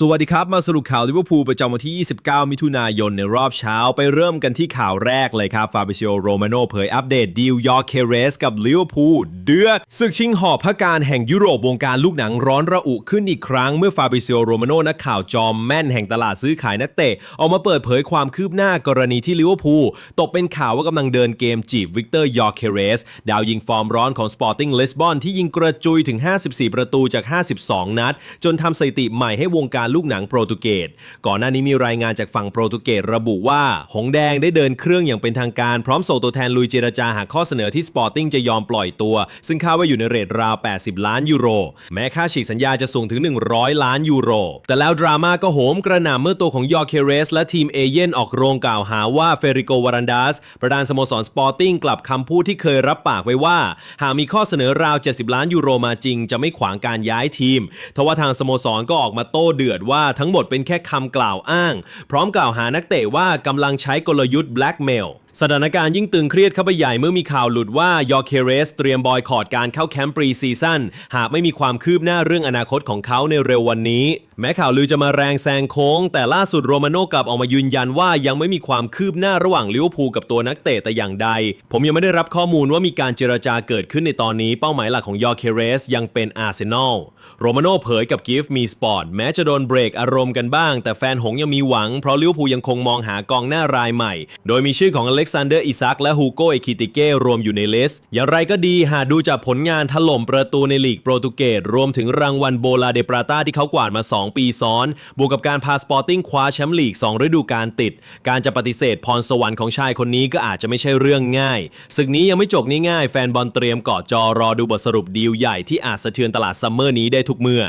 สวัสดีครับ มาสรุปข่าวลิเวอร์พูลประจำวันที่ 29 มิถุนายนในรอบเช้าไปเริ่มกันที่ข่าวแรกเลยครับ ฟาบิซิโอโรมาโนเผยอัปเดตดีลยอร์เคเรสกับลิเวอร์พูลเดือดศึกชิงหอบพระการแห่งยุโรปวงการลูกหนังร้อนระอุขึ้นอีกครั้ง เมื่อฟาบิซิโอโรมาโนนักข่าวจอมแม่นแห่งตลาดซื้อขายนักเตะ ออกมาเปิดเผยความคืบหน้ากรณีที่ลิเวอร์พูลตกเป็นข่าวว่ากำลังเดินเกมจีบวิกเตอร์ยอร์เคเรสดาวยิงฟอร์มร้อนของสปอร์ติ้งลิสบอนที่ยิงกระจุยถึง 54 ประตูจาก 52 นัด จนทำสถิติใหม่ให้วงการลูกหนังโปรตุเกส ก่อนหน้านี้มีรายงานจากฝั่งโปรตุเกสระบุว่า หงแดงได้เดินเครื่องอย่างเป็นทางการพร้อมส่งตัวแทนลุยเจรจาหาข้อเสนอที่สปอร์ติ้งจะยอมปล่อยตัว ซึ่งคาดว่าอยู่ในเรทราว 80 ล้านยูโร แม้ค่าฉีกสัญญาจะสูงถึง 100 ล้านยูโร แต่แล้วดราม่าก็โหมกระหน่ำเมื่อตัวของยอร์เคเรส และทีมเอเย่นออกโรงกล่าวหาว่าเฟริโกวารันดัสประธานสโมสรสปอร์ติ้งกลับคำพูดที่เคยรับปากไว้ว่า หากมีข้อเสนอราว 70 ล้านยูโรมาจริง จะไม่ขวางการย้ายทีม ทว่าทางสโมสรก็ออกมาโต้เดือดว่าทั้งหมดเป็นแค่คำกล่าวอ้าง พร้อมกล่าวหานักเตะว่ากำลังใช้กลยุทธ์แบล็กเมล สถานการณ์ยิ่งตึงเครียดเข้าไปใหญ่เมื่อมีข่าวหลุดว่ายอร์เคเรสเตรียมบอยคอรดการเข้าแคมป์ปรีซีซั่นหากไม่มีความคืบหน้าเรื่องอนาคตของเขาในเร็ววันนี้ แม้ข่าวลือจะมาแรงแซงโค้ง แต่ล่าสุดโรมาโน่กลับออกมายืนยันว่ายังไม่มีความคืบหน้าระหว่างลิเวอร์พูลกับตัวนักเตะแต่อย่างใด ผมยังไม่ได้รับข้อมูลว่ามีการเจรจาเกิดขึ้นในตอนนี้เป้าหมายหลักของยอร์เคเรสยังเป็นอาร์เซนอลโรมาโน่เผยกับกิฟต์มีสปอร์ตแม้จะโดนเบรกอารมณ์กันบ้าง แต่แฟนหงยังมีหวังเพราะลิเวอร์พูลยังคงมองหากองหน้ารายใหม่ โดยมีชื่อของอเล็กซานเดอร์อิซักและฮูโกเอคิติเก้รวมอยู่ในลิสต์อย่างไรก็ดีหากดูจากผลงานถล่มประตูในลีกโปรตุเกสรวมถึงรางวัลโบลาเดปราตาที่เขากวาดมา 2 ปีซ้อน บวกกับการพาสปอร์ติ้งคว้าแชมป์ลีก 2 ฤดูกาลติด การจะปฏิเสธพรสวรรค์ของชายคนนี้ก็อาจจะไม่ใช่เรื่องง่ายศึกนี้ยังไม่จบง่ายๆแฟนบอลเตรียมกาะจอรอดูบทสรุปดีลใหญ่ที่อาจสะเทือนตลาดซัมเมอร์นี้ได้ทุกเมื่อ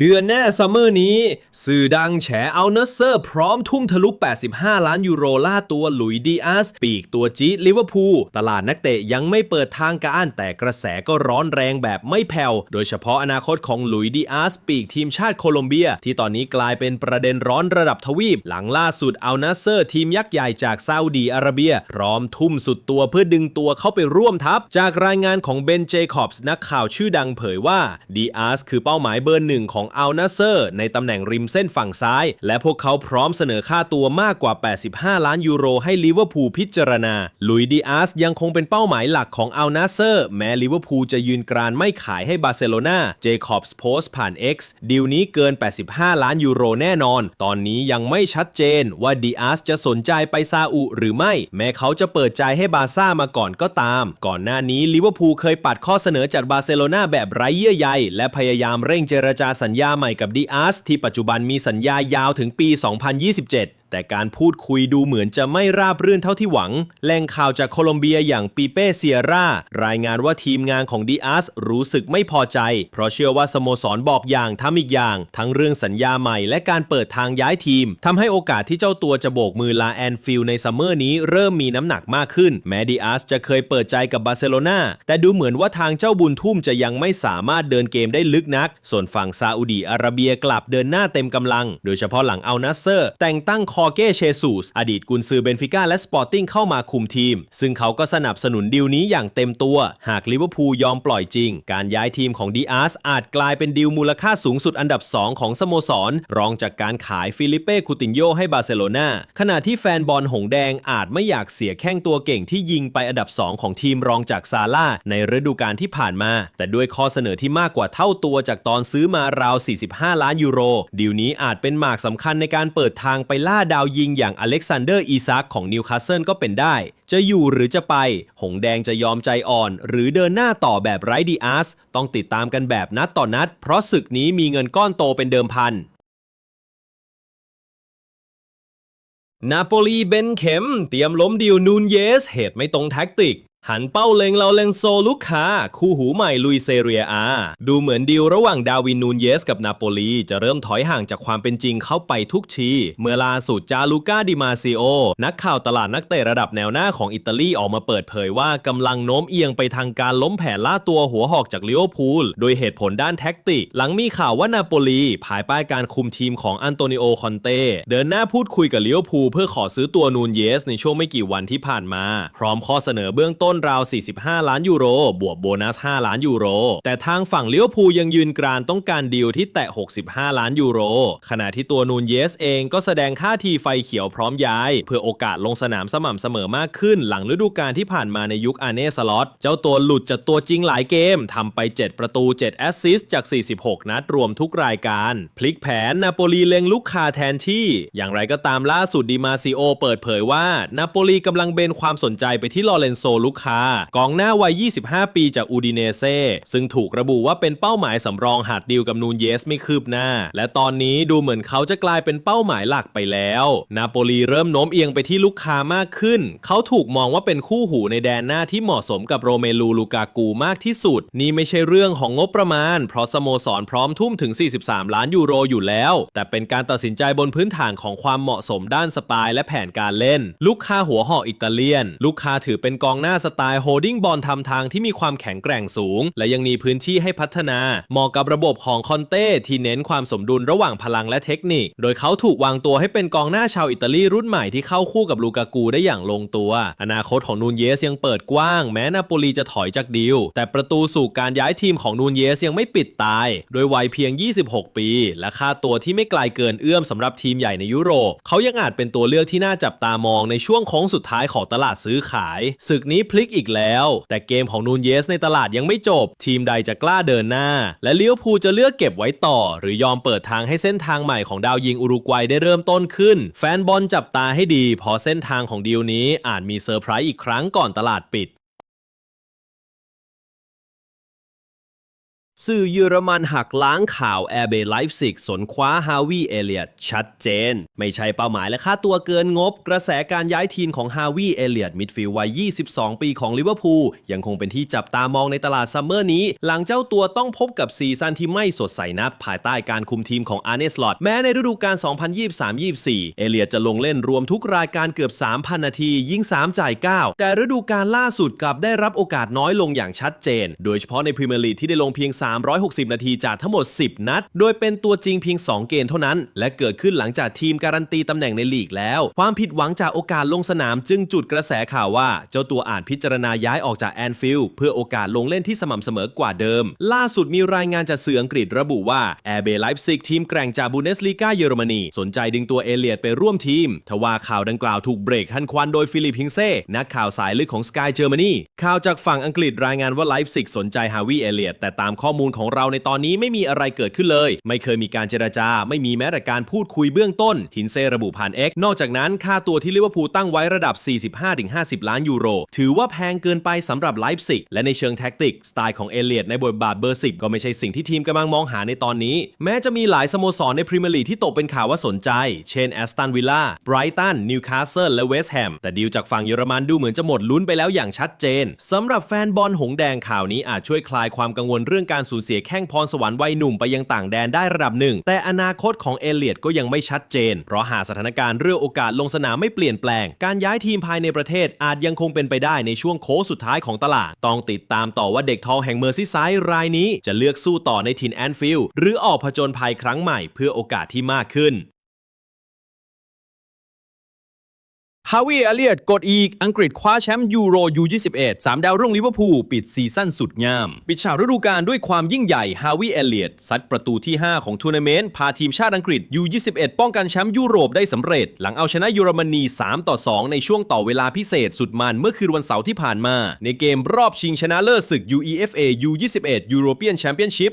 เดือนหน้าซัมเมอร์นี้ สื่อดังแฉเอาเนสเซอร์พร้อมทุ่มทะลุ 85 ล้านยูโรล่าตัวหลุยดีอาส ปีกตัวจีดลิเวอร์พูลตลาดนักเตะยังไม่เปิดทางการ แต่กระแสก็ร้อนแรงแบบไม่แผ่ว โดยเฉพาะอนาคตของหลุยดีอาส ปีกทีมชาติโคลอมเบีย ที่ตอนนี้กลายเป็นประเด็นร้อนระดับทวีป หลังล่าสุดเอาเนสเซอร์ทีมยักษ์ใหญ่จากซาอุดีอาระเบีย พร้อมทุ่มสุดตัวเพื่อดึงตัวเข้าไปร่วมทัพ จากรายงานของเบนเจคอบส์นักข่าวชื่อดังเผยว่าดีอาสคือเป้าหมายเบอร์หนึ่งของอัลนาเซอร์ ในตำแหน่งริมเส้นฝั่งซ้าย และพวกเขาพร้อมเสนอค่าตัวมากกว่า 85 ล้านยูโรให้ลิเวอร์พูลพิจารณา ลุยดีอาสยังคงเป็นเป้าหมายหลักของอัลนาเซอร์ แม้ลิเวอร์พูลจะยืนกรานไม่ขายให้บาร์เซโลนาเจคอบส์โพสต์ผ่าน X ดีลนี้เกิน 85 ล้านยูโรแน่นอน ตอนนี้ยังไม่ชัดเจนว่าดีอาสจะสนใจไปซาอุหรือไม่ แม้เขาจะเปิดใจให้บาซ่ามาก่อนก็ตาม ก่อนหน้านี้ลิเวอร์พูลเคยปัดข้อเสนอจากบาร์เซโลนาแบบไร้เยื่อใยและพยายามเร่งเจรจาสัญญาใหม่กับดีอาสที่ปัจจุบันมีสัญญายาวถึงปี 2027 แต่การพูดคุยดูเหมือนจะไม่ราบรื่นเท่าที่หวัง แหล่งข่าวจากโคลอมเบียอย่างปีเป้เซียร่ารายงานว่าทีมงานของดีอาสรู้สึกไม่พอใจ เพราะเชื่อว่าสโมสรบอกอย่างทำอีกอย่าง ทั้งเรื่องสัญญาใหม่และการเปิดทางย้ายทีมทำให้โอกาสที่เจ้าตัวจะโบกมือลาแอนฟิลในซัมเมอร์นี้เริ่มมีน้ำหนักมากขึ้น แม้ดีอาสจะเคยเปิดใจกับบาร์เซโลนาแต่ดูเหมือนว่าทางเจ้าบุญทุ่มจะยังไม่สามารถเดินเกมได้ลึกนัก ส่วนฝั่งซาอุดีอาระเบียกลับเดินหน้าเต็มกำลัง โดยเฉพาะหลังเอานัสเซอร์ แต่งตั้งคออเก้เชซูสอดีตกุนซือเบนฟิก้าและสปอร์ติ้งเข้ามาคุมทีม ซึ่งเขาก็สนับสนุนดีลนี้อย่างเต็มตัว หากลิเวอร์พูลยอมปล่อยจริง การย้ายทีมของดีอาร์สอาจกลายเป็นดีลมูลค่าสูงสุดอันดับ 2 ของสโมสร รองจากการขายฟิลิเป้คูตินโยให้บาร์เซโลนาขณะที่แฟนบอลหงแดงอาจไม่อยากเสียแข้งตัวเก่งที่ยิงไปอันดับ 2 ของทีมรองจากซาร่าในฤดูกาลที่ผ่านมา แต่ด้วยข้อเสนอที่มากกว่าเท่าตัวจากตอนซื้อมาราว 45 ล้านยูโรดีลนี้อาจเป็นหมากสำคัญในการเปิดทางไปล่าดาวยิงอย่างอเล็กซานเดอร์อีซักของนิวคาสเซิลก็เป็นได้ จะอยู่หรือจะไป หงแดงจะยอมใจอ่อน หรือเดินหน้าต่อแบบไร้ดีอาร์สต้องติดตามกันแบบนัดต่อนัด เพราะศึกนี้มีเงินก้อนโตเป็นเดิมพันนาโปลีเบนเข็ม เตรียมล้มดิวนูนเยส เหตุไม่ตรงแท็กติก หันเป้าเล็งเราเลนโซลูกคาคู่หูใหม่ลุยเซเรียอา ดูเหมือนดีลระหว่างดาวินนูนเยสกับนาโปลีจะเริ่มถอยห่างจากความเป็นจริงเข้าไปทุกทีเมื่อล่าสุดจาลูก้าดิมาซิโอ นักข่าวตลาดนักเตะระดับแนวหน้าของอิตาลีออกมาเปิดเผยว่ากำลังโน้มเอียงไปทางการล้มแผนล่าตัวหัวหอกจากลิเวอร์พูล โดยเหตุผลด้านแท็กติก หลังมีข่าวว่านาโปลีภายใต้การคุมทีมของอันโตนิโอคอนเต้เดินหน้าพูดคุยกับลิเวอร์พูลเพื่อขอซื้อตัวนูนเยสในช่วงไม่กี่วันที่ผ่านมา พร้อมข้อเสนอเบื้องต้นนราว 45 ล้านยูโร บวกโบนัส 5 ล้านยูโร แต่ทางฝั่งเลี้ยวภูยังยืนกรานต้องการดีลที่แตะ 65 ล้านยูโร ขณะที่ตัวนูนเยสเองก็แสดงท่าทีไฟเขียวพร้อมย้าย เพื่อโอกาสลงสนามสม่ำเสมอมากขึ้น หลังฤดูกาลที่ผ่านมาในยุคอาเน่สล็อตเจ้าตัวหลุดจากตัวจริงหลายเกมทำไป 7 ประตู 7 แอสซิสต์จาก 46 นัดรวมทุกรายการ พลิกแผนนาโปลีเล็งลูกคาแทนที่ อย่างไรก็ตามล่าสุดดิมาซิโอเปิดเผยว่านาโปลีกำลังเบนความสนใจไปที่ลอเรนโซลูกคากองหน้าวัย 25 ปีจากอูดิเนเซ่ซึ่งถูกระบุว่าเป็นเป้าหมายสำรองหากดีลกับนูนเยสไม่คืบหน้า และตอนนี้ดูเหมือนเขาจะกลายเป็นเป้าหมายหลักไปแล้ว นาโปลีเริ่มโน้มเอียงไปที่ลูกค้ามากขึ้น เขาถูกมองว่าเป็นคู่หูในแดนหน้าที่เหมาะสมกับโรเมลูลูกากูมากที่สุด นี่ไม่ใช่เรื่องของงบประมาณ เพราะสโมสรพร้อมทุ่มถึง 43 ล้านยูโรอยู่แล้ว แต่เป็นการตัดสินใจบนพื้นฐานของความเหมาะสมด้านสไตล์และแผนการเล่น ลูกค้าหัวหอกอิตาเลียน ลูกค้าถือเป็นกองหน้าสไตล์โฮดดิ้งบอลทำทางที่มีความแข็งแกร่งสูง และยังมีพื้นที่ให้พัฒนา เหมาะกับระบบของคอนเต้ที่เน้นความสมดุลระหว่างพลังและเทคนิค โดยเขาถูกวางตัวให้เป็นกองหน้าชาวอิตาลีรุ่นใหม่ที่เข้าคู่กับลูกากูได้อย่างลงตัว อนาคตของนูนเยสยังเปิดกว้าง แม้นาโปลีจะถอยจากดีลแต่ประตูสู่การย้ายทีมของนูนเยสยังไม่ปิดตาย โดยวัยเพียง 26 ปี และค่าตัวที่ไม่ไกลเกินเอื้อมสำหรับทีมใหญ่ในยุโรป เขายังอาจเป็นตัวเลือกที่น่าจับตามองในช่วงโค้งสุดท้ายของตลาดซื้อขายศึกนี้พลิกอีกแล้ว แต่เกมของนูนเยสในตลาดยังไม่จบ ทีมใดจะกล้าเดินหน้า และเลี้ยวภูจะเลือกเก็บไว้ต่อ หรือยอมเปิดทางให้เส้นทางใหม่ของดาวยิงอุรุกวัยได้เริ่มต้นขึ้น แฟนบอลจับตาให้ดีเพอเส้นทางของดีลนี้อาจมีเซอร์ไพรส์อีกครั้งก่อนตลาดปิด สื่อเยอรมันหักล้างข่าวแอร์เบย์ไลฟ์ซิกสนคว้าฮาวีเอเลียตชัดเจน ไม่ใช่เป้าหมายและค่าตัวเกินงบ กระแสการย้ายทีมของฮาวีเอเลียตมิดฟิลด์วัย 22 ปีของลิเวอร์พูลยังคงเป็นที่จับตามองในตลาดซัมเมอร์นี้ หลังเจ้าตัวต้องพบกับซีซั่นที่ไม่สดใสนักภายใต้การคุมทีมของอาร์เนสลอตแม้ในฤดูกาล 2023-24 เอเลียตจะลงเล่นรวมทุกรายการเกือบ 3,000 นาที ยิง 3 จ่าย 9 แต่ฤดูกาลล่าสุดกลับได้รับโอกาสน้อยลงอย่างชัดเจน โดยเฉพาะในพรีเมียร์ลีกที่ได้ลงเพียง3 360 นาทีจากทั้งหมด 10 นัด โดยเป็นตัวจริงเพียง 2 เกมเท่านั้น และเกิดขึ้นหลังจากทีมการันตีตำแหน่งในลีกแล้ว ความผิดหวังจากโอกาสลงสนามจึงจุดกระแสข่าวว่า เจ้าตัวอาจพิจารณาย้ายออกจากแอนฟิลด์เพื่อโอกาสลงเล่นที่สม่ำเสมอกว่าเดิม ล่าสุดมีรายงานจากสื่ออังกฤษระบุว่าแอร์เบย์ไลฟ์ซิกทีมแกร่งจากบูเนสลีกาเยอรมนีสนใจดึงตัวเอเลียดไปร่วมทีม ทว่าข่าวดังกล่าวถูกเบรกทันควันโดยฟิลิปฮิงเซ่นักข่าวสายลึกของสกายเยอรมนีข่าวจากฝั่งอังกฤษรายงานว่าไลฟ์ซิกสนใจฮาวิเอเลียดแต่ตามข้อมูลของเราในตอนนี้ไม่มีอะไรเกิดขึ้นเลย ไม่เคยมีการเจรจา ไม่มีแม้แต่การพูดคุยเบื้องต้นฮินเซ่ระบุผ่าน X นอกจากนั้น ค่าตัวที่ลิเวอร์พูลตั้งไว้ระดับ 45-50 ล้านยูโร ถือว่าแพงเกินไปสำหรับไลฟ์ซิกและในเชิงแท็กติก สไตล์ของเอเลียดในบทบาทเบอร์10ก็ไม่ใช่สิ่งที่ทีมกำลังมองหาในตอนนี้ แม้จะมีหลายสโมสรในพรีเมียร์ลีกที่ตกเป็นข่าวว่าสนใจ เช่นแอสตันวิลล่าไบรตันนิวคาสเซิลและเวสต์แฮมแต่ดีลจากฝั่งเยอรมันดูเหมือนจะหมดลุ้นไปแล้วอย่างชัดเจนสำหรับแฟนบอลหงแดงข่าวนี้อาจช่วยคลายความกังวลเรื่องการสููญเสียแข้งพรสวรรค์วัยหนุ่มไปยังต่างแดนได้ระดับหนึ่ง แต่อนาคตของเอเลียดก็ยังไม่ชัดเจน เพราะหากสถานการณ์เรื่องโอกาสลงสนามไม่เปลี่ยนแปลง การย้ายทีมภายในประเทศอาจยังคงเป็นไปได้ในช่วงโค้งสุดท้ายของตลาด ต้องติดตามต่อว่าเด็กทองแห่งเมอร์ซิไซด์รายนี้จะเลือกสู้ต่อในทินแอนฟิลด์หรือออกผจญภัยครั้งใหม่เพื่อโอกาสที่มากขึ้น ฮาวิเอเลียดกดอีก อังกฤษคว้าแชมป์ยูโร U21 3 ดาวรุ่งลิเวอร์พูลปิดซีซั่นสุดงาม ปิดฉากฤดูกาลด้วยความยิ่งใหญ่ฮาวิเอเลียดซัดประตูที่ 5 ของทัวร์นาเมนต์ พาทีมชาติอังกฤษ U21 ป้องกันแชมป์ยุโรปได้สำเร็จ หลังเอาชนะเยอรมนี 3 ต่อ 2 ในช่วงต่อเวลาพิเศษสุดมันเมื่อคืนวันเสาร์ที่ผ่านมา ในเกมรอบชิงชนะเลิศศึก UEFA U21 European Championship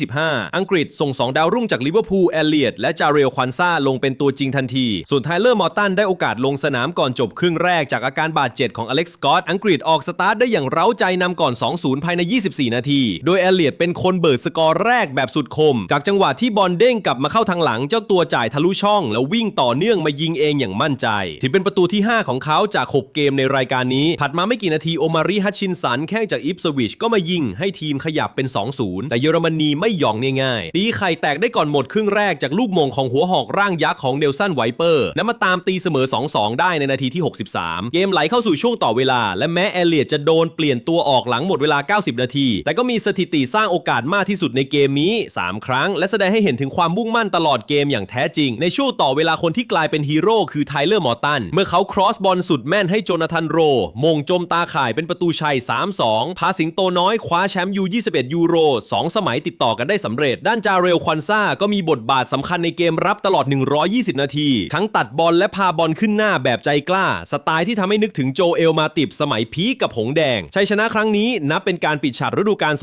2025 อังกฤษส่ง 2 ดาวรุ่งจากลิเวอร์พูลเอเลียดและจาเรลควันซ่าลงเป็นตัวจริงทันที ส่วนไทเลอร์มอร์ตันได้โอกาสลงสนามก่อนจบครึ่งแรกจากอาการบาดเจ็บของอเล็กซ์สกอตอังกฤษออกสตาร์ทได้อย่างเร้าใจนำก่อน 2-0 ภายใน 24 นาที โดยเอเลียดเป็นคนเบิดสกอร์แรกแบบสุดคม จากจังหวะที่บอลเด้งกลับมาเข้าทางหลังเจ้าตัวจ่ายทะลุช่อง แล้ววิ่งต่อเนื่องมายิงเองอย่างมั่นใจถือเป็นประตูที่ 5 ของเขาจาก 6 เกมในรายการนี้ ถัดมาไม่กี่นาทีโอมารีฮัชชินสันแข้งจากอิปสวิชก็มายิงให้ทีมขยับเป็น 2-0 แต่เยอรมนีไม่ยอมง่ายๆตีไข่แตกได้ก่อนหมดครึ่งแรกจากลูกมงของหัวหอกร่างยักษ์ของเนลสันไวเปอร์และมาตามตีเสมอ 2-2 ได้ได้ในนาทีที่ 63 เกมไหลเข้าสู่ช่วงต่อเวลา และแม้เอเลียดจะโดนเปลี่ยนตัวออกหลังหมดเวลา 90 นาที แต่ก็มีสถิติสร้างโอกาสมากที่สุดในเกมนี้ 3 ครั้ง และแสดงให้เห็นถึงความมุ่งมั่นตลอดเกมอย่างแท้จริง ในช่วงต่อเวลาคนที่กลายเป็นฮีโร่คือไทเลอร์มอร์ตันเมื่อเขาครอสบอลสุดแม่นให้โจนาธานโรมงจมตาข่ายเป็นประตูชัย 3-2 พาสิงโตน้อยคว้าแชมป์ยู21 ยูโร 2 สมัยติดต่อกันได้สำเร็จ ด้านจาเรลควันซ่าก็มีบทบาทสำคัญในเกมรับตลอด 120 นาที ทั้งตัดบอลและพาบอลขึ้นหน้าแบบใจกล้า สไตล์ที่ทำให้นึกถึงโจเอลมาติบสมัยพีกับหงแดง ชัยชนะครั้งนี้นับเป็นการปิดฉากฤดูกาล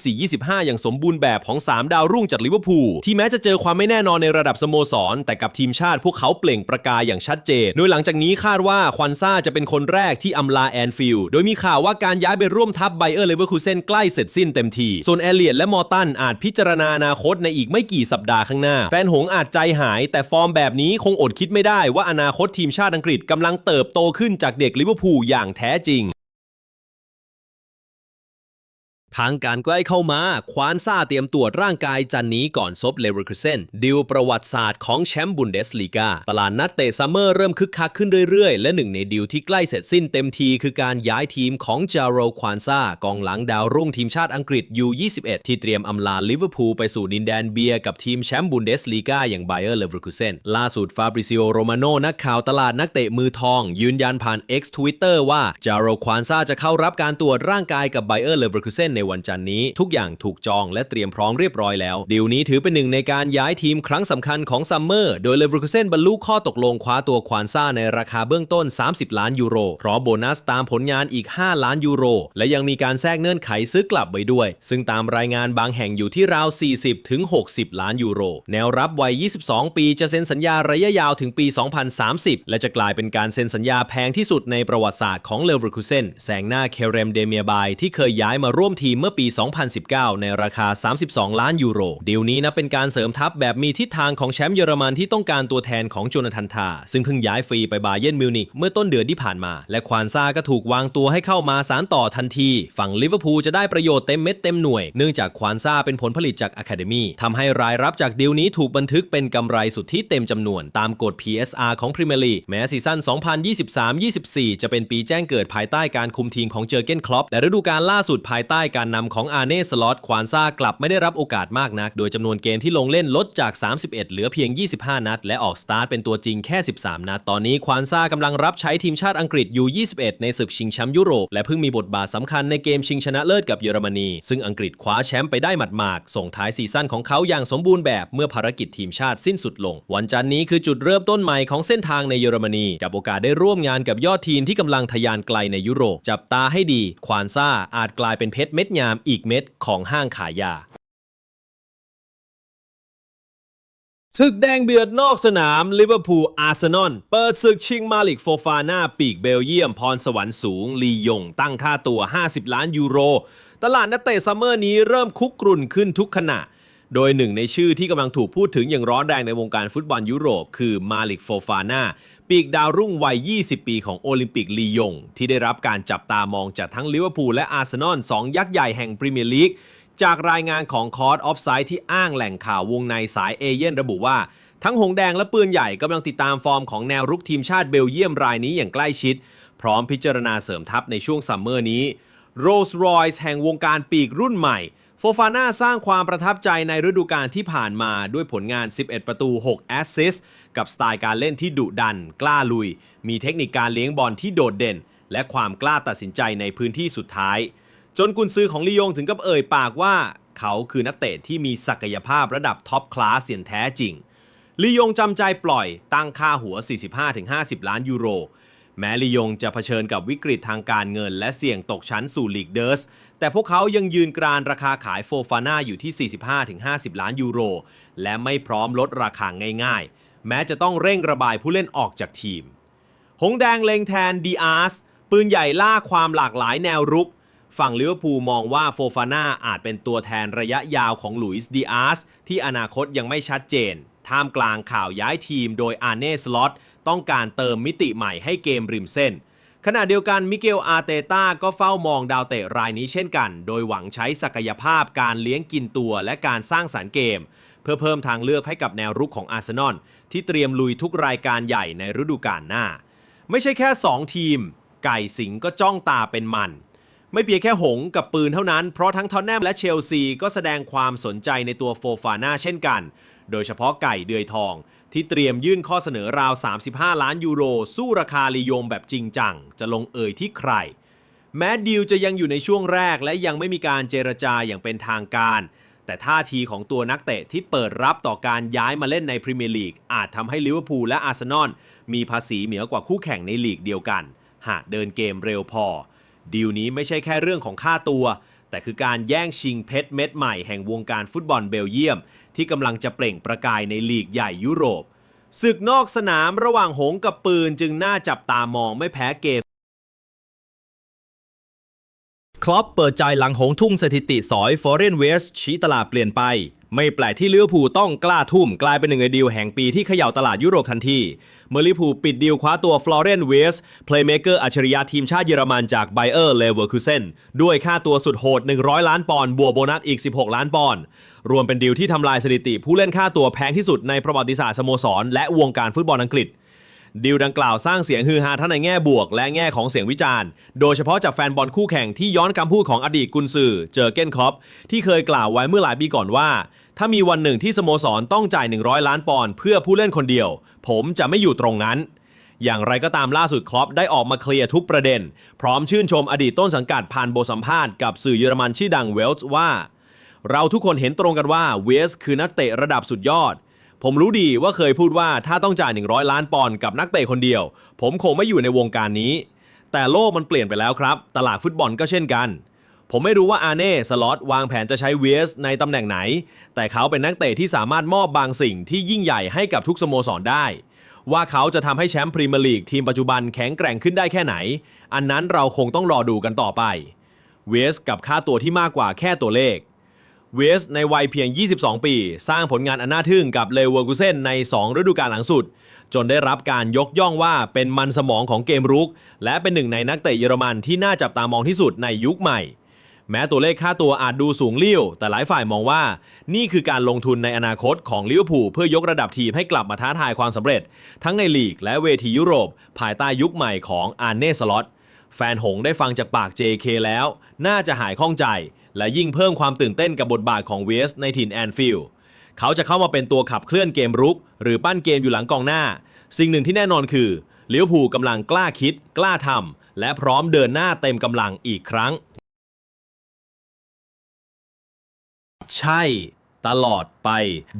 2024-25 อย่างสมบูรณ์แบบของ 3 ดาวรุ่งจากลิเวอร์พูลที่แม้จะเจอความไม่แน่นอนในระดับสโมสร แต่กับทีมชาติพวกเขาเปล่งประกายอย่างชัดเจน โดยหลังจากนี้คาดว่าควันซ่าจะเป็นคนแรกที่อำลาแอนฟิลด์โดยมีข่าวว่าการย้ายไปร่วมทัพไบเออร์เลเวอร์คูเซนใกล้เสร็จสิ้นเต็มทีส่วนแอเลียดและมอร์ตันอาจพิจารณาอนาคตในอีกไม่กี่สัปดาห์ข้างหน้า แฟนหงอาจใจหาย แต่ฟอร์มแบบนี้คงอดคิดไม่ได้ว่าอนาคตทีมชาติอังกฤษกำลังเติบโตขึ้นจากเด็กลิเวอร์พูลอย่างแท้จริง ทางการใกล้เข้ามา ควานซ่าเตรียมตรวจร่างกายจันนี้ก่อนซบเลเวอร์คูเซนดิวประวัติศาสตร์ของแชมป์บุนเดสลีกาตลาดนัดเตะซัมเมอร์เริ่มคึกคักขึ้นเรื่อยๆ และหนึ่งในดิวที่ใกล้เสร็จสิ้นเต็มทีคือการย้ายทีมของจาโรควานซ่ากองหลังดาวรุ่งทีมชาติอังกฤษ U21 ที่เตรียมอำลาลิเวอร์พูลไปสู่ดินแดนเบียร์กับทีมแชมป์บุนเดสลีกาอย่างไบเออร์เลเวอร์คูเซนล่าสุดฟาบริซิโอโรมาโนนักข่าวตลาดนักเตะมือทอง ยืนยันผ่าน X Twitter ว่าจาโรควานซ่าจะเข้ารับการตรวจร่างกายกับไบเออร์เลเวอร์คูเซนในวันจันนี้ ทุกอย่างถูกจองและเตรียมพร้อมเรียบร้อยแล้วดีลนี้ถือเป็นหนึ่งในการย้ายทีมครั้งสำคัญของซัมเมอร์โดยเลเวอร์คูเซนบรรลุข้อตกลงคว้าตัวควานซ่าในราคาเบื้องต้น 30 ล้านยูโรพร้อมโบนัสตามผลงานอีก 5 ล้านยูโร และยังมีการแทรกเงื่อนไขซื้อกลับไว้ด้วย ซึ่งตามรายงานบางแห่งอยู่ที่ราว 40 ถึง 60 ล้านยูโร แนวรับวัย 22 ปีจะเซ็นสัญญาระยะยาวถึงปี 2030 และจะกลายเป็นการเซ็นสัญญาแพงที่สุดในประวัติศาสตร์ของเลเวอร์คูเซนแซงหน้าเคเรมเดเมียบายที่เคยย้ายมาร่วมทีมเมื่อปี 2019 ในราคา 32 ล้านยูโรดีลนี้นับเป็นการเสริมทัพแบบมีทิศทางของแชมป์เยอรมันที่ต้องการตัวแทนของโจนาธานทา ซึ่งเพิ่งย้ายฟรีไปบาเยิร์นมิวนิกเมื่อต้นเดือนที่ผ่านมา และควานซาก็ถูกวางตัวให้เข้ามาสารต่อทันที ฝั่งลิเวอร์พูลจะได้ประโยชน์เต็มเม็ดเต็มหน่วย เนื่องจากควานซาเป็นผลผลิตจากอะคาเดมีทำให้รายรับจากดีลนี้ถูกบันทึกเป็นกำไรสุทธิเต็มจำนวน ตามกฎ PSR ของพรีเมียร์ลีกแม้ซีซั่น 2023-24 จะเป็นปีแจ้งเกิดภายใต้การคุมทีมของเจอเกนคล็อปและฤดูกาลล่าสุดภายใต้การการนำของอาเน่สล็อตควานซ่ากลับไม่ได้รับโอกาสมากนัก โดยจำนวนเกมที่ลงเล่นลดจาก 31 เหลือเพียง 25 นัด และออกสตาร์ทเป็นตัวจริงแค่ 13 นัด ตอนนี้ควานซ่ากำลังรับใช้ทีมชาติอังกฤษอยู่21 ในศึกชิงแชมป์ยุโรป และเพิ่งมีบทบาทสำคัญในเกมชิงชนะเลิศกับเยอรมนี ซึ่งอังกฤษคว้าแชมป์ไปได้หมาดๆส่งท้ายซีซั่นของเขาอย่างสมบูรณ์แบบเมื่อภารกิจทีมชาติสิ้นสุดลง วันจันนี้คือจุดเริ่มต้นใหม่ของเส้นทางในเยอรมนีกับโอกาสได้ร่วมงานกับยอดทีมที่กำลังทะยานไกลในยุโรปจับตาให้ดีควานซ่าอาจกลายเป็นเพชรเม็ดงามอีกเม็ดของห้างขายยาศึกแดงเดือดนอกสนามลิเวอร์พูลอาร์เซนอลเปิดศึกชิงมาลิกโฟฟาน่าปีกเบลเยียมพรสวรรค์สูง ลียง ตั้งค่าตัว 50 ล้านยูโร ตลาดนักเตะซัมเมอร์นี้เริ่มคุกกรุ่นขึ้นทุกขณะ โดยหนึ่งในชื่อที่กำลังถูกพูดถึงอย่างร้อนแรงในวงการฟุตบอลยุโรป คือมาลิกโฟฟาน่า ปีกดาวรุ่งวัย 20 ปีของโอลิมปิกลียง ที่ได้รับการจับตามองจากทั้งลิเวอร์พูลและอาร์เซนอลสองยักษ์ใหญ่แห่งพรีเมียร์ลีก จากรายงานของคอร์ดออฟไซด์ที่อ้างแหล่งข่าววงในสายเอเย่นระบุว่า ทั้งหงแดงและปืนใหญ่กำลังติดตามฟอร์มของแนวรุกทีมชาติเบลเยียมรายนี้อย่างใกล้ชิด พร้อมพิจารณาเสริมทัพในช่วงซัมเมอร์นี้โรลส์รอยส์แห่งวงการปีกรุ่นใหม่ โฟฟาน่าสร้างความประทับใจในฤดูกาลที่ผ่านมาด้วยผลงาน 11 ประตู 6 แอสซิสต์กับสไตล์การเล่นที่ดุดัน กล้าลุย มีเทคนิคการเลี้ยงบอลที่โดดเด่น และความกล้าตัดสินใจในพื้นที่สุดท้าย จนกุนซือของลียงถึงกับเอ่ยปากว่า เขาคือนักเตะที่มีศักยภาพระดับท็อปคลาสอย่างแท้จริงลียงจำใจปล่อยตั้งค่าหัว 45-50 ล้านยูโรแม้ลียงจะเผชิญกับวิกฤตทางการเงินและเสี่ยงตกชั้นสู่ลีกเดิร์ส แต่พวกเขายังยืนกรานราคาขายโฟฟาน่าอยู่ที่ 45-50 ล้านยูโร และไม่พร้อมลดราคาง่ายๆ แม้จะต้องเร่งระบายผู้เล่นออกจากทีม หงแดงเลงแทนดีอาร์สปืนใหญ่ล่าความหลากหลายแนวรุก ฝั่งลิเวอร์พูลมองว่าโฟฟาน่าอาจเป็นตัวแทนระยะยาวของหลุยส์ดีอาร์สที่อนาคตยังไม่ชัดเจน ท่ามกลางข่าวย้ายทีมโดยอาร์เน่สล็อตต้องการเติมมิติใหม่ให้เกมริมเส้น ขณะเดียวกันมิเกลอาเตต้าก็เฝ้ามองดาวเตะรายนี้เช่นกัน โดยหวังใช้ศักยภาพการเลี้ยงกินตัวและการสร้างสารรค์เกม เพื่อเพิ่มทางเลือกให้กับแนวรุกของอาร์เซนอลที่เตรียมลุยทุกรายการใหญ่ในฤดูกาลหน้า ไม่ใช่แค่ 2 ทีม ไก่สิงก็จ้องตาเป็นมัน ไม่เพียงแค่หงกับปืนเท่านั้น เพราะทั้งทอตแนมและเชลซีก็แสดงความสนใจในตัวโฟฟาน่าเช่นกัน โดยเฉพาะไก่เดือยทอง ที่เตรียมยื่นข้อเสนอราว 35 ล้านยูโร สู้ราคาลียงแบบจริงจัง จะลงเอ่ยที่ใคร แม้ดีลจะยังอยู่ในช่วงแรกและยังไม่มีการเจรจาอย่างเป็นทางการ แต่ท่าทีของตัวนักเตะที่เปิดรับต่อการย้ายมาเล่นในพรีเมียร์ลีกอาจทำให้ลิเวอร์พูลและอาร์เซนอลมีภาษีเหนือกว่าคู่แข่งในลีกเดียวกัน หากเดินเกมเร็วพอ ดีลนี้ไม่ใช่แค่เรื่องของค่าตัว แต่คือการแย่งชิงเพชรเม็ดใหม่แห่งวงการฟุตบอลเบลเยียม ที่กำลังจะเปล่งประกายในลีกใหญ่ยุโรป ศึกนอกสนามระหว่างหงกับปืนจึงน่าจับตามองไม่แพ้เกมคลอปเปิดใจหลังหงทุ่งสถิติสอยฟอร์เรนเวสชี้ตลาดเปลี่ยนไป ไม่แปลกที่ลิเวอร์พูลต้องกล้าทุ่มกลายเป็นหนึ่งในดีลแห่งปีที่เขย่าตลาดยุโรปทันที เมื่อลิเวอร์พูลปิดดีลคว้าตัวฟลอเรนเวสเพลย์เมเกอร์อัจฉริยะทีมชาติเยอรมันจากไบเออร์เลเวอร์คูเซนด้วยค่าตัวสุดโหด 100 ล้านปอนด์บวกโบนัสอีก 16 ล้านปอนด์รวมเป็นดีลที่ทำลายสถิติผู้เล่นค่าตัวแพงที่สุดในประวัติศาสตร์สโมสรและวงการฟุตบอลอังกฤษ ดีลดังกล่าวสร้างเสียงฮือฮาทั้งในแง่บวก และแง่ของเสียงวิจารณ์ โดยเฉพาะจากแฟนบอลคู่แข่งที่ย้อนคำพูดของอดีตกุนซือเจอเกนคอปที่เคยกล่าวไว้เมื่อหลายปีก่อนว่า ถ้ามีวันหนึ่งที่สโมสรต้องจ่าย 100 ล้านปอนด์เพื่อผู้เล่นคนเดียว ผมจะไม่อยู่ตรงนั้นอย่างไรก็ตามล่าสุดคลอปได้ออกมาเคลียร์ทุกประเด็น พร้อมชื่นชมอดีตต้นสังกัดผ่านบทสัมภาษณ์กับสื่อเยอรมันชื่อดังเวลส์ว่า เราทุกคนเห็นตรงกันว่าเวสคือนักเตะระดับสุดยอด ผมรู้ดีว่าเคยพูดว่าถ้าต้องจ่าย 100 ล้านปอนด์กับนักเตะคนเดียว ผมคงไม่อยู่ในวงการนี้ แต่โลกมันเปลี่ยนไปแล้วครับ ตลาดฟุตบอลก็เช่นกัน ผมไม่รู้ว่าอาเน่สล็อตวางแผนจะใช้เวสในตำแหน่งไหน แต่เขาเป็นนักเตะที่สามารถมอบบางสิ่งที่ยิ่งใหญ่ให้กับทุกสโมสรได้ ว่าเขาจะทำให้แชมป์พรีเมียร์ลีกทีมปัจจุบันแข็งแกร่งขึ้นได้แค่ไหน อันนั้นเราคงต้องรอดูกันต่อไปเวสกับค่าตัวที่มากกว่าแค่ตัวเลข เวสในวัยเพียง 22 ปี สร้างผลงานอันน่าทึ่งกับเลเวอร์กูเซนใน 2 ฤดูกาลหลังสุด จนได้รับการยกย่องว่าเป็นมันสมองของเกมรุก และเป็นหนึ่งในนักเตะเยอรมันที่น่าจับตามองที่สุดในยุคใหม่ แม้ตัวเลขค่าตัวอาจดูสูงเลี้ยว แต่หลายฝ่ายมองว่า นี่คือการลงทุนในอนาคตของลิเวอร์พูลเพื่อยกระดับทีมให้กลับมาท้าทายความสำเร็จ ทั้งในลีกและเวทียุโรป ภายใต้ยุคใหม่ของอาร์เน่สล็อตแฟนหงได้ฟังจากปาก JK แล้ว น่าจะหายข้องใจ และยิ่งเพิ่มความตื่นเต้นกับบทบาทของเวสในถิ่นแอนฟิลด์เขาจะเข้ามาเป็นตัวขับเคลื่อนเกมรุก หรือปั้นเกมอยู่หลังกองหน้า สิ่งหนึ่งที่แน่นอนคือลิเวพูกำลังกล้าคิด กล้าทำและพร้อมเดินหน้าเต็มกำลังอีกครั้ง ใช่ ตลอดไป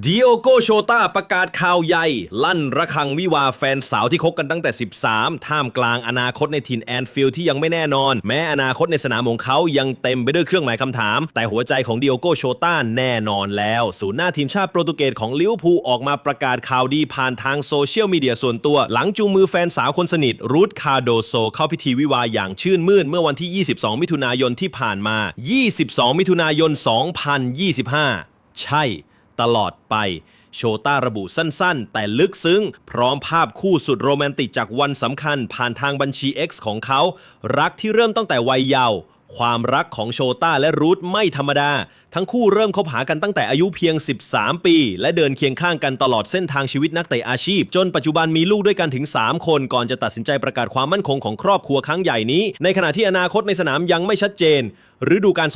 ดิโอโกโชตาประกาศข่าวใหญ่ ลั่นระฆังวิวาแฟนสาวที่คบกันตั้งแต่ 13 ท่ามกลางอนาคตในถิ่นแอนฟิลด์ที่ยังไม่แน่นอน แม้อนาคตในสนามของเขายังเต็มไปด้วยเครื่องหมายคำถาม แต่หัวใจของดิโอโกโชตาแน่นอนแล้ว ศูนย์หน้าทีมชาติโปรตุเกสของลิเวอร์พูลออกมาประกาศข่าวดีผ่านทางโซเชียลมีเดียส่วนตัว หลังจูงมือแฟนสาวคนสนิทรูธคาโดโซเข้าพิธีวิวาอย่างชื่นมื่นเมื่อวันที่ 22 มิถุนายนที่ผ่านมา 22 มิถุนายน 2025 ใช่ ตลอดไป โชต้าระบุสั้นๆ แต่ลึกซึ้ง พร้อมภาพคู่สุดโรแมนติกจากวันสำคัญผ่านทางบัญชี X ของเขา รักที่เริ่มตั้งแต่วัยเยาว์ความรักของโชต้าและรูทไม่ธรรมดา ทั้งคู่เริ่มคบหากันตั้งแต่อายุเพียง 13 ปี และเดินเคียงข้างกันตลอดเส้นทางชีวิตนักเตะอาชีพ จนปัจจุบันมีลูกด้วยกันถึง 3 คนก่อนจะตัดสินใจประกาศความมั่นคงของครอบครัวครั้งใหญ่นี้ ในขณะที่อนาคตในสนามยังไม่ชัดเจนฤดูกาล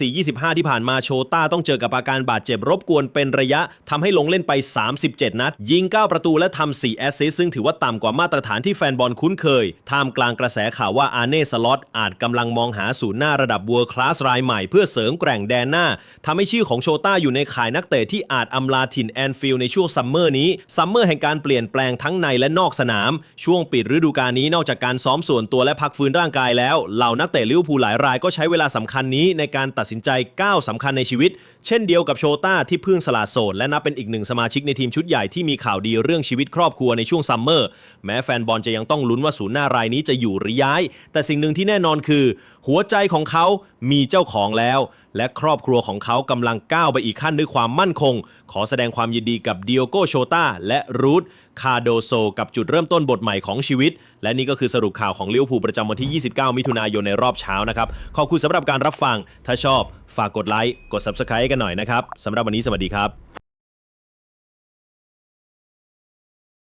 2024-25 ที่ผ่านมาโชต้าต้องเจอกับอาการบาดเจ็บรบกวนเป็นระยะทำให้ลงเล่นไป 37 นัด ยิง 9 ประตูและทำ4แอสซิสซึ่งถือว่าต่ำกว่ามาตรฐานที่แฟนบอลคุ้นเคย ท่ามกลางกระแสข่าวว่าอาเน่สล็อตอาจกำลังมองหาศูนย์หน้าระดับ World Class รายใหม่เพื่อเสริมแกร่งแดนหน้าทำให้ชื่อของโชต้าอยู่ในข่ายนักเตะที่อาจอำลาถิ่นแอนฟิลด์ในช่วงซัมเมอร์นี้ ซัมเมอร์แห่งการเปลี่ยนแปลงทั้งในและนอกสนาม ช่วงปิดฤดูกาลนี้นอกจากการซ้อมส่วนตัวและพักฟื้นร่างกายแล้ว เหล่านักเตะลิเวอร์พูลหลายรายก็ใช้เวลาสำคัญนี้ในการตัดสินใจก้าวสำคัญในชีวิต เช่นเดียวกับโชต้าที่เพิ่งสละโสดและนับเป็นอีกหนึ่งสมาชิกในทีมชุดใหญ่ที่มีข่าวดีเรื่องชีวิตครอบครัวในช่วงซัมเมอร์แม้แฟนบอลจะยังต้องลุ้นว่าศูนย์หน้ารายนี้จะอยู่หรือย้าย แต่สิ่งหนึ่งที่แน่นอนคือ หัวใจของเขามีเจ้าของแล้ว และครอบครัวของเขากำลังก้าวไปอีกขั้นด้วยความมั่นคง ขอแสดงความยินดีกับดิโอโกโชตาและรูทคาโดโซกับจุดเริ่มต้นบทใหม่ของชีวิต และนี่ก็คือสรุปข่าวของลิเวอร์พูลประจำวันที่ 29 มิถุนายนในรอบเช้านะครับ ขอบคุณสำหรับการรับฟัง ถ้าชอบ ฝากกดไลค์ กด Subscribe กันหน่อยนะครับสำหรับวันนี้สวัสดีครับ